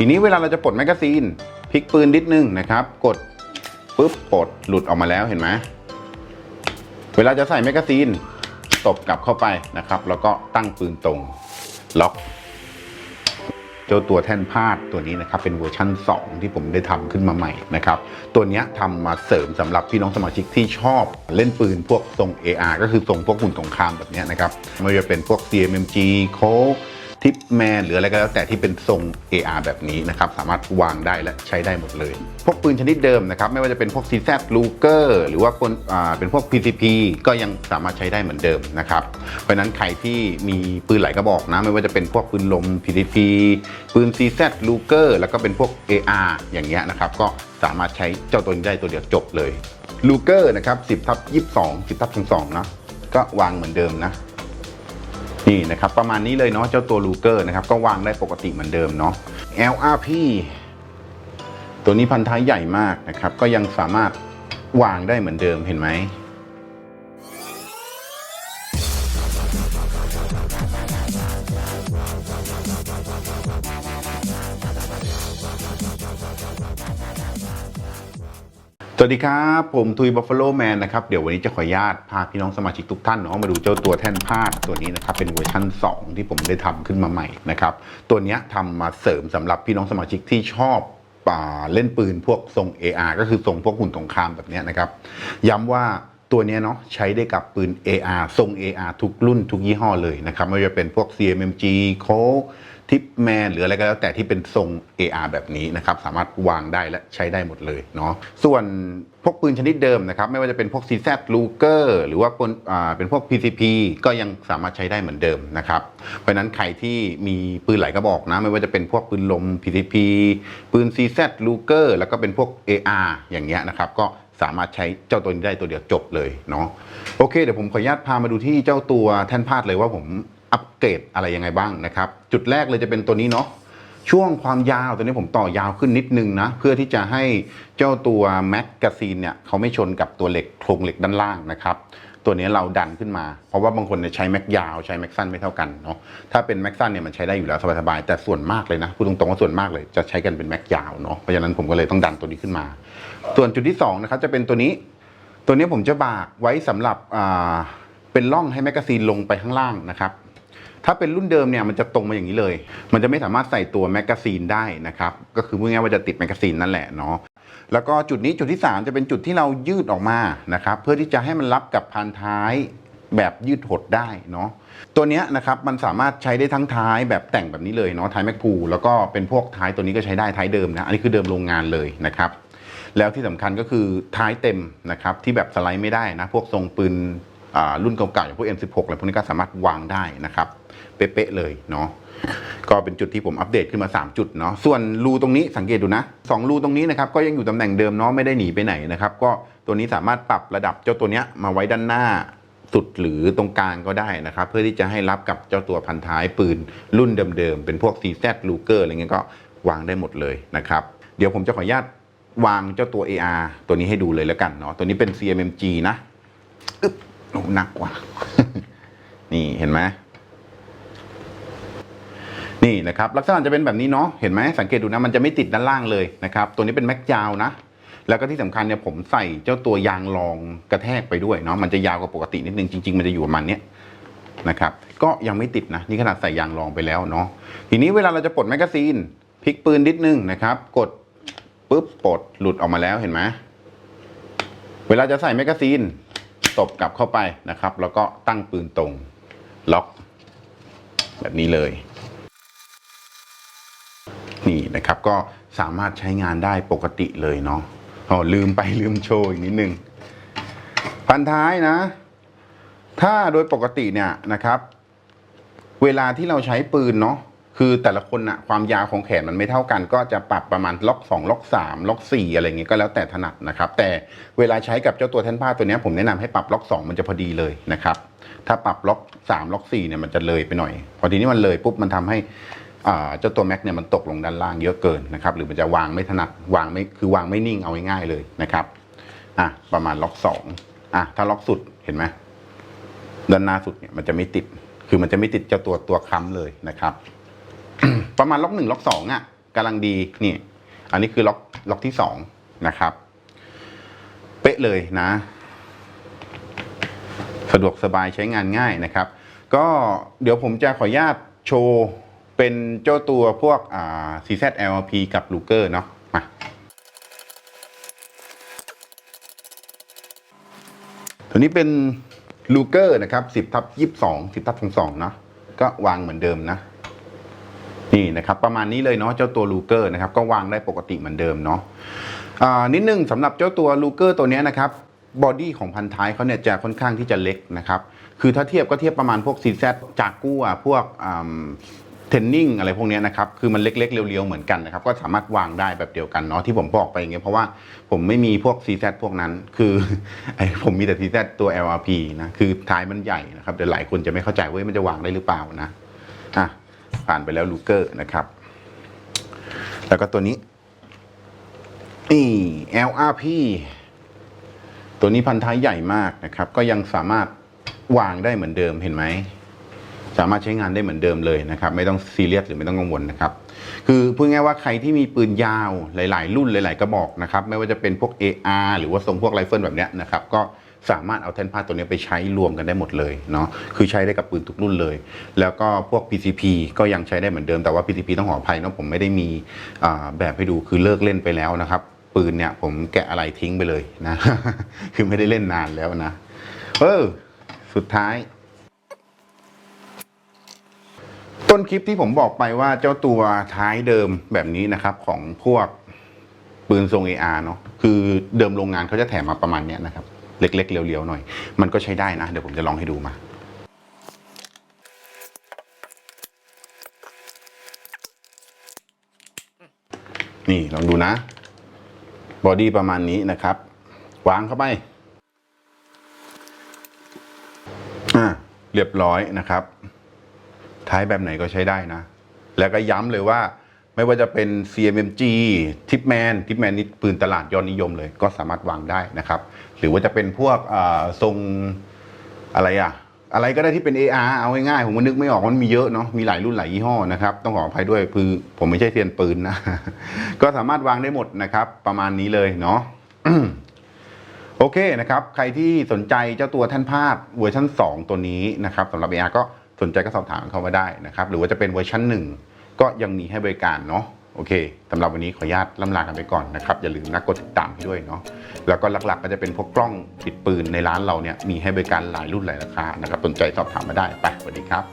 ทีนี้เวลาเราจะปลดแมกกาซีนพลิกปืนนิดนึงนะครับ กดปุ๊บปลดหลุดออกมาแล้วเห็นไหมเวลาจะใส่แมกกาซีนตบกลับเข้าไปนะครับ แล้วก็ตั้งปืนตรงล็อกเจ้าตัวแท่นพาดตัวนี้นะครับเป็นเวอร์ชั่น 2 ที่ผมได้ทำขึ้นมาใหม่นะครับ ตัวนี้ยทำมาเสริมสำหรับพี่น้องสมาชิกที่ชอบเล่นปืนพวกทรง AR ก็คือทรงพวกหุ่นสงครามแบบนี้นะครับไม่ว่าจะเป็นพวก CMMG โค ทิปแมนหรืออะไรก็แล้วแต่ที่เป็นทรง AR แบบนี้นะครับสามารถวางได้และใช้ได้หมดเลย พวกปืนชนิดเดิมนะครับไม่ว่าจะเป็นพวก CZ Luger หรือว่าคนอ่าเป็นพวก PCP ก็ยังสามารถใช้ได้เหมือนเดิมนะครับเพราะนั้นใครที่มีปืนหลายกระบอกนะไม่ว่าจะเป็นพวกปืนลม PCP ปืน CZ Luger แล้วก็เป็นพวก AR อย่างเงี้ยนะครับก็สามารถใช้เจ้าตัวนี้ได้ตัวเดียวจบเลย Luger นะครับ10ทับ22 10ทับ22นะก็วางเหมือนเดิมนะ นี่นะครับประมาณนี้เลยเนาะเจ้าตัวลูเกอร์นะครับก็วางได้ปกติเหมือนเดิมเนาะ LRP ตัวนี้พันท้ายใหญ่มากนะครับก็ยังสามารถวางได้เหมือนเดิมเห็นไหม สวัสดีครับ ผมทุยบัฟฟ a โลแมนนะครับ เดี๋ยววันนี้จะขออนุญาตพาพี่น้องสมาชิกทุกท่านเนาะมาดูเจ้าตัวแท่นพาดตัวนี้นะครับ เป็นเวอร์ชั่น 2 ที่ผมได้ทำขึ้นมาใหม่นะครับ ตัวนี้ยทำมาเสริมสำหรับพี่น้องสมาชิกที่ชอบเล่นปืนพวกทรง AR ก็คือทรงพวกหุ่นสงครามแบบนี้นะครับ ย้ำว่าตัวนี้เนาะใช้ได้กับปืน AR ทรง AR ทุกรุ่นทุกยี่ห้อเลยนะครับไม่ว่าจะเป็นพวก CMMG โค ทิปแมนหรืออะไรก็แล้วแต่ที่เป็นทรง AR แบบนี้นะครับสามารถวางได้และใช้ได้หมดเลยเนาะส่วนพวกปืนชนิดเดิมนะครับไม่ว่าจะเป็นพวก CZ Luger หรือว่าปืนอ่าเป็นพวก PCP ก็ยังสามารถใช้ได้เหมือนเดิมนะครับเพราะฉะนั้นใครที่มีปืนหลายกระบอกนะไม่ว่าจะเป็นพวกปืนลม PCP ปืน CZ Luger แล้วก็เป็นพวก AR อย่างเงี้ยนะครับก็สามารถใช้เจ้าตัวนี้ได้ตัวเดียวจบเลยเนาะโอเคเดี๋ยวผมขออนุญาตพามาดูที่เจ้าตัวแท่นพาดเลยว่าผม อัปเกรดอะไรยังไงบ้างนะครับ จุดแรกเลยจะเป็นตัวนี้เนาะช่วงความยาวตัวนี้ผมต่อยาวขึ้นนิดนึงนะ เพื่อที่จะให้เจ้าตัวแมกกาซีนเนี่ยเขาไม่ชนกับตัวเหล็กโครงเหล็กด้านล่างนะครับ ตัวนี้เราดันขึ้นมา เพราะว่าบางคนเนี่ยใช้แม็กยาวใช้แม็กสั้นไม่เท่ากันเนาะถ้าเป็นแม็กสั้นเนี่ยมันใช้ได้อยู่แล้วสบายๆแต่ส่วนมากเลยนะพูดตรงๆว่าส่วนมากเลยจะใช้กันเป็นแม็กยาวเนาะเพราะฉะนั้นผมก็เลยต้องดันตัวนี้ขึ้นมา ส่วนจุดที่สองนะครับจะเป็นตัวนี้ ตัวนี้ผมจะบากไว้สำหรับเป็นร่องให้แมกกาซีนลงไปข้างล่างนะครับ ถ้าเป็นรุ่นเดิมเนี่ยมันจะตรงมาอย่างนี้เลย มันจะไม่สามารถใส่ตัวแมกกาซีนได้นะครับ ก็คือพูดง่ายว่าจะติดแมกกาซีนนั่นแหละเนาะแล้วก็จุดนี้จุดที่ 3 จะเป็นจุดที่เรายืดออกมานะครับเพื่อที่จะให้มันรับกับพันท้ายแบบยืดหดได้เนาะตัวนี้นะครับมันสามารถใช้ได้ทั้งท้ายแบบแต่งแบบนี้เลยเนาะท้ายแมกพูแล้วก็เป็นพวกท้ายตัวนี้ก็ใช้ได้ท้ายเดิมนะอันนี้คือเดิมโรงงานเลยนะครับแล้วที่สำคัญก็คือท้ายเต็มนะครับที่แบบสไลด์ไม่ได้นะพวกทรงปืนอ่ารุ่นเก่าๆอย่างพวก M16 อะไรพวกนี้ก็สามารถวางได้นะครับ เป๊ะๆเลยเนาะก็เป็นจุดที่ผมอัปเดตขึ้นมา 3 จุดเนาะส่วนรูตรงนี้สังเกตดูนะสองรูตรงนี้นะครับก็ยังอยู่ตำแหน่งเดิมเนาะไม่ได้หนีไปไหนนะครับก็ตัวนี้สามารถปรับระดับเจ้าตัวเนี้ยมาไว้ด้านหน้าสุดหรือตรงกลางก็ได้นะครับ เพื่อที่จะให้รับกับเจ้าตัวพันท้ายปืนรุ่นเดิมๆ เป็นพวก CZ Luger อะไรเงี้ยก็วางได้หมดเลยนะครับ เดี๋ยวผมจะขออนุญาตวางเจ้าตัว AR ตัวนี้ให้ดูเลยแล้วกันเนาะตัวนี้เป็น CMMG นะอึ๊บหนักกว่ะนี่เห็นไหม นี่นะครับลักษณะจะเป็นแบบนี้เนาะเห็นไหมสังเกตดูนะมันจะไม่ติดด้านล่างเลยนะครับตัวนี้เป็นแม็กยาวนะแล้วก็ที่สำคัญเนี่ยผมใส่เจ้าตัวยางรองกระแทกไปด้วยเนาะมันจะยาวกว่าปกตินิดนึงจริงๆมันจะอยู่ประมาณเนี้ยนะครับก็ยังไม่ติดนะนี่ขนาดใส่ยางรองไปแล้วเนาะทีนี้เวลาเราจะปลดแมกกาซีนพลิกปืนนิดนึงนะครับ กดปุ๊บปลดหลุดออกมาแล้วเห็นไหมเวลาจะใส่แมกกาซีนตบกลับเข้าไปนะครับ แล้วก็ตั้งปืนตรงล็อกแบบนี้เลย นี่นะครับ ก็สามารถใช้งานได้ปกติเลยเนาะอ๋อลืมไปลืมโชว์อีกนิดนึงพันท้ายนะ ถ้าโดยปกติเนี่ยนะครับ เวลาที่เราใช้ปืนเนาะคือแต่ละคนอะความยาวของแขนมันไม่เท่ากัน ก็จะปรับประมาณล็อก2ล็อก3ล็อก4อะไรเงี้ยก็แล้วแต่ถนัดนะครับ แต่เวลาใช้กับเจ้าตัวแท่นผ้าตัวนี้ผมแนะนำให้ปรับล็อก 2 มันจะพอดีเลยนะครับ ถ้าปรับล็อก3ล็อก4เนี่ยมันจะเลยไปหน่อย พอทีนี้มันเลยปุ๊บมันทำให้ เจ้าตัวแม็กเนี่ยมันตกลงด้านล่างเยอะเกินนะครับหรือมันจะวางไม่ถนัดวางไม่คือวางไม่นิ่งเอาง่ายๆเลยนะครับอะประมาณล็อกสองอะถ้าล็อกสุดเห็นไหมด้านหน้าสุดเนี่ยมันจะไม่ติด คือมันจะไม่ติดเจ้าตัวตัวค้ำเลยนะครับ ประมาณล็อกหนึ่งล็อกสองอะกกำลังดีนี่ อันนี้คือล็อกล็อกที่สองนะครับ เป๊ะเลยนะ สะดวกสบายใช้งานง่ายนะครับ ก็เดี๋ยวผมจะขออนุญาตโชว์ เป็นเจ้าตัวพวกอ่า CZLP กับ Luger เนาะมาตัวนี้เป็น Luger นะครับ 10ทับ22 10ทับ22เนาะก็วางเหมือนเดิมนะนี่นะครับประมาณนี้เลยเนาะเจ้าตัว Luger นะครับก็วางได้ปกติเหมือนเดิมเนาะอ่านิดนึงสำหรับเจ้าตัวลูเกอร์ตัวนี้นะครับบอดี้ของพันท้ายเขาเนี่ยจะค่อนข้างที่จะเล็กนะครับคือถ้าเทียบก็เทียบประมาณพวกซีแซจากกู้พวก เทนนิ่งอะไรพวกนี้นะครับ คือมันเล็กๆ เรียวๆ เหมือนกันนะครับ ก็สามารถวางได้แบบเดียวกันเนาะที่ผมบอกไปอย่างเงี้ยเพราะว่าผมไม่มีพวก CZ พวกนั้น คือไอผมมีแต่ CZ ตัว LRP นะคือท้ายมันใหญ่นะครับเดี๋ยวหลายคนจะไม่เข้าใจว่ามันจะวางได้หรือเปล่านะอะผ่านไปแล้วลูเกอร์นะครับ แล้วก็ตัวนี้นี่ LRP ตัวนี้พันท้ายใหญ่มากนะครับ ก็ยังสามารถวางได้เหมือนเดิมเห็นไหม สามารถใช้งานได้เหมือนเดิมเลยนะครับ ไม่ต้องซีเรียสหรือไม่ต้องกังวลนะครับ คือพูดง่ายๆว่าใครที่มีปืนยาวหลาย ๆ รุ่นหลาย ๆ กระบอกนะครับ ไม่ว่าจะเป็นพวก AR หรือว่าทรงพวกไรเฟิลแบบเนี้ยนะครับ ก็สามารถเอาแท่นพาตัวนี้ไปใช้รวมกันได้หมดเลยเนาะ คือใช้ได้กับปืนทุกรุ่นเลย แล้วก็พวก PCP ก็ยังใช้ได้เหมือนเดิม แต่ว่า PCP ต้องขออภัยเนาะผมไม่ได้มีแบบให้ดู คือเลิกเล่นไปแล้วนะครับ ปืนเนี่ยผมแกะอะไรทิ้งไปเลยนะ คือไม่ได้เล่นนานแล้วนะ เออ สุดท้าย ต้นคลิปที่ผมบอกไปว่าเจ้าตัวท้ายเดิมแบบนี้นะครับ ของพวกปืนทรง AR เนาะคือเดิมโรงงานเขาจะแถมมาประมาณเนี้ยนะครับ เล็กๆเรียวๆหน่อย มันก็ใช้ได้นะ เดี๋ยวผมจะลองให้ดูมานี่ลองดูนะ บอดี้ประมาณนี้นะครับ วางเข้าไป อ่า เรียบร้อยนะครับ ท้ายแบบไหนก็ใช้ได้นะ แล้วก็ย้ำเลยว่าไม่ว่าจะเป็น CMMG Tipman Tipman นี่ปืนตลาดยอดนิยมเลย ก็สามารถวางได้นะครับ หรือว่าจะเป็นพวกอ่าทรงอะไรอะอะไรก็ได้ที่เป็น AR เอาง่ายๆผมก็นึกไม่ออกมันมีเยอะเนาะมีหลายรุ่นหลายยี่ห้อนะครับ ต้องขออภัยด้วยคือผมไม่ใช่เซียนปืนนะ ก็สามารถวางได้หมดนะครับ ประมาณนี้เลยเนาะโอเคนะครับ ใครที่สนใจเจ้าตัวท่านพาดเวอร์ชัน2 ตัวนี้นะครับสำหรับ AR ก็ สนใจก็สอบถามเข้ามาได้นะครับ หรือว่าจะเป็นเวอร์ชันหนึ่งก็ยังมีให้บริการเนาะโอเคสำหรับวันนี้ขออนุญาตล่ำลากันไปก่อนนะครับ อย่าลืมนะกดติดตามให้ด้วยเนาะแล้วก็หลักๆก็จะเป็นพวกกล้องติดปืนในร้านเราเนี่ยมีให้บริการหลายรุ่นหลายราคานะครับสนใจสอบถามมาได้ไปสวัสดีครับ